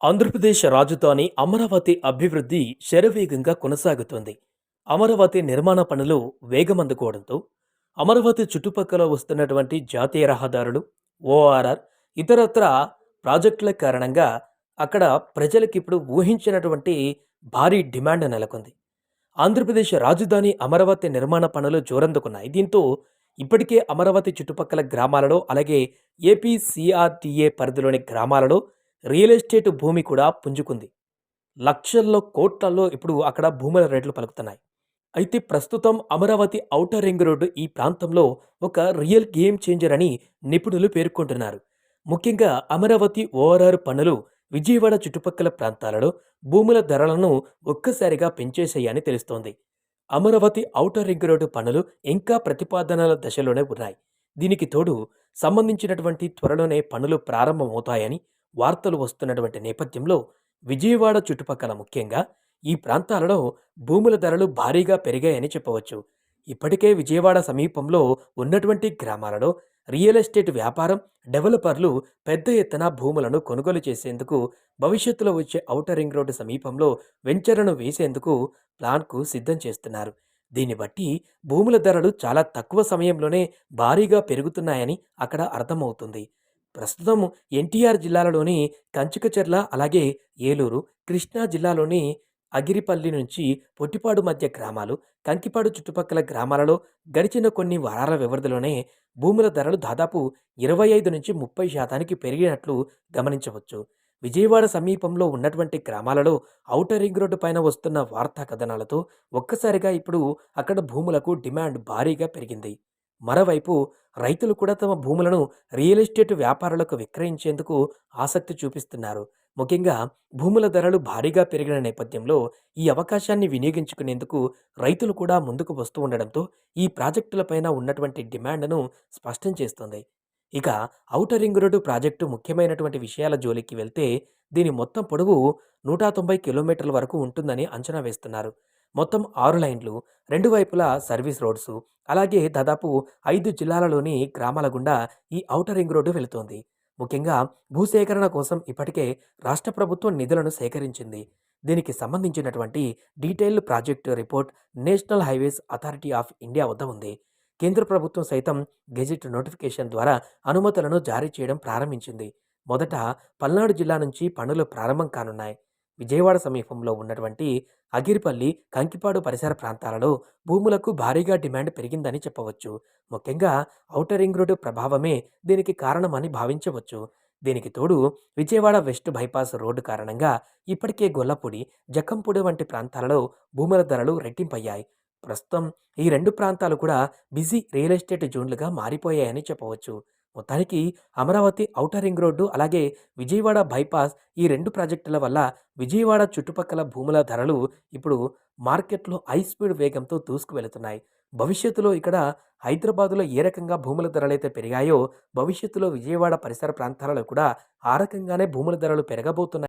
ఆంధ్రప్రదేశ్ రాజధాని అమరావతి అభివృద్ధి శరవేగంగా కొనసాగుతోంది. అమరావతి నిర్మాణ పనులు వేగమందుకోవడంతో అమరావతి చుట్టుపక్కల వస్తున్నటువంటి జాతీయ రహదారులు ఓఆర్ఆర్ ఇతరత్ర ప్రాజెక్టుల కారణంగా అక్కడ ప్రజలకు ఇప్పుడు ఊహించినటువంటి భారీ డిమాండ్ నెలకొంది. ఆంధ్రప్రదేశ్ రాజధాని అమరావతి నిర్మాణ పనులు జోరందుకున్నాయి. దీంతో ఇప్పటికే అమరావతి చుట్టుపక్కల గ్రామాలలో అలాగే ఏపీ సిఆర్టీఏ పరిధిలోని గ్రామాలలో రియల్ ఎస్టేట్ భూమి కూడా పుంజుకుంది. లక్షల్లో కోట్లలో ఇప్పుడు అక్కడ భూముల రేట్లు పలుకుతున్నాయి. అయితే ప్రస్తుతం అమరావతి ఔటర్ రింగ్ రోడ్డు ఈ ప్రాంతంలో ఒక రియల్ గేమ్ చేంజర్ అని నిపుణులు పేర్కొంటున్నారు. ముఖ్యంగా అమరావతి ఓఆర్ఆర్ పనులు విజయవాడ చుట్టుపక్కల ప్రాంతాలలో భూముల ధరలను ఒక్కసారిగా పెంచేశాయని తెలుస్తోంది. అమరావతి ఔటర్ రింగ్ రోడ్డు పనులు ఇంకా ప్రతిపాదనల దశలోనే ఉన్నాయి. దీనికి తోడు సంబంధించినటువంటి త్వరలోనే పనులు ప్రారంభమవుతాయని వార్తలు వస్తున్నటువంటి నేపథ్యంలో విజయవాడ చుట్టుపక్కల ముఖ్యంగా ఈ ప్రాంతాలలో భూముల ధరలు భారీగా పెరిగాయని చెప్పవచ్చు. ఇప్పటికే విజయవాడ సమీపంలో ఉన్నటువంటి గ్రామాలలో రియల్ ఎస్టేట్ వ్యాపారం డెవలపర్లు పెద్ద ఎత్తున భూములను కొనుగోలు చేసేందుకు భవిష్యత్తులో వచ్చే ఔటర్ రింగ్ రోడ్డు సమీపంలో వెంచర్లను వేసేందుకు ప్లాన్కు సిద్ధం చేస్తున్నారు. దీన్ని బట్టి భూముల ధరలు చాలా తక్కువ సమయంలోనే భారీగా పెరుగుతున్నాయని అక్కడ అర్థమవుతుంది. ప్రస్తుతం ఎన్టీఆర్ జిల్లాలలోని కంచుకచెర్ల అలాగే ఏలూరు కృష్ణా జిల్లాలోని అగిరిపల్లి నుంచి పొట్టిపాడు మధ్య గ్రామాలు కంకిపాడు చుట్టుపక్కల గ్రామాలలో గడిచిన కొన్ని వారాల వ్యవధిలోనే భూముల ధరలు దాదాపు ఇరవై ఐదు నుంచి ముప్పై శాతానికి పెరిగినట్లు గమనించవచ్చు. విజయవాడ సమీపంలో ఉన్నటువంటి గ్రామాలలో ఔటర్ రింగ్ రోడ్డు పైన వస్తున్న వార్తా కథనాలతో ఒక్కసారిగా ఇప్పుడు అక్కడ భూములకు డిమాండ్ భారీగా పెరిగింది. మరోవైపు రైతులు కూడా తమ భూములను రియల్ ఎస్టేట్ వ్యాపారులకు విక్రయించేందుకు ఆసక్తి చూపిస్తున్నారు. ముఖ్యంగా భూముల ధరలు భారీగా పెరిగిన నేపథ్యంలో ఈ అవకాశాన్ని వినియోగించుకునేందుకు రైతులు కూడా ముందుకు వస్తూ ఉండడంతో ఈ ప్రాజెక్టులపైన ఉన్నటువంటి డిమాండ్ను స్పష్టం చేస్తుంది. ఇక ఔటర్ రింగ్ రోడ్డు ప్రాజెక్టు ముఖ్యమైనటువంటి విషయాల జోలికి వెళ్తే దీని మొత్తం పొడవు నూట తొంభై కిలోమీటర్ల వరకు ఉంటుందని అంచనా వేస్తున్నారు. మొత్తం ఆరు లైన్లు రెండు వైపులా సర్వీస్ రోడ్సు అలాగే దాదాపు ఐదు జిల్లాలలోని గ్రామాల గుండా ఈ ఔటర్ రింగ్ రోడ్డు వెళుతోంది. ముఖ్యంగా భూసేకరణ కోసం ఇప్పటికే రాష్ట్ర ప్రభుత్వం నిధులను సేకరించింది. దీనికి సంబంధించినటువంటి detailed project report national highways authority of India వద్ద ఉంది. కేంద్ర ప్రభుత్వం సైతం గెజిట్ నోటిఫికేషన్ ద్వారా అనుమతులను జారీ చేయడం ప్రారంభించింది. మొదట పల్నాడు జిల్లా నుంచి పనులు ప్రారంభం కానున్నాయి. విజయవాడ సమీపంలో ఉన్నటువంటి అగిరిపల్లి కంకిపాడు పరిసర ప్రాంతాలలో భూములకు భారీగా డిమాండ్ పెరిగిందని చెప్పవచ్చు. ముఖ్యంగా ఔటర్ రింగ్ రోడ్డు ప్రభావమే దీనికి కారణమని భావించవచ్చు. దీనికి తోడు విజయవాడ వెస్ట్ బైపాస్ రోడ్డు కారణంగా ఇప్పటికే గొల్లపూడి జక్కంపూడి వంటి ప్రాంతాలలో భూముల ధరలు రెట్టింపయ్యాయి. ప్రస్తుతం ఈ రెండు ప్రాంతాలు కూడా బిజీ రియల్ ఎస్టేట్ జోన్లుగా మారిపోయాయని చెప్పవచ్చు. మొత్తానికి అమరావతి ఔటర్ రింగ్ రోడ్డు అలాగే విజయవాడ బైపాస్ ఈ రెండు ప్రాజెక్టుల వల్ల విజయవాడ చుట్టుపక్కల భూముల ధరలు ఇప్పుడు మార్కెట్లో హై స్పీడ్ వేగంతో దూసుకు వెళుతున్నాయి భవిష్యత్తులో ఇక్కడ హైదరాబాదులో ఏ రకంగా భూముల ధరలైతే పెరిగాయో భవిష్యత్తులో విజయవాడ పరిసర ప్రాంతాలలో కూడా ఆ రకంగానే భూముల ధరలు పెరగబోతున్నాయి.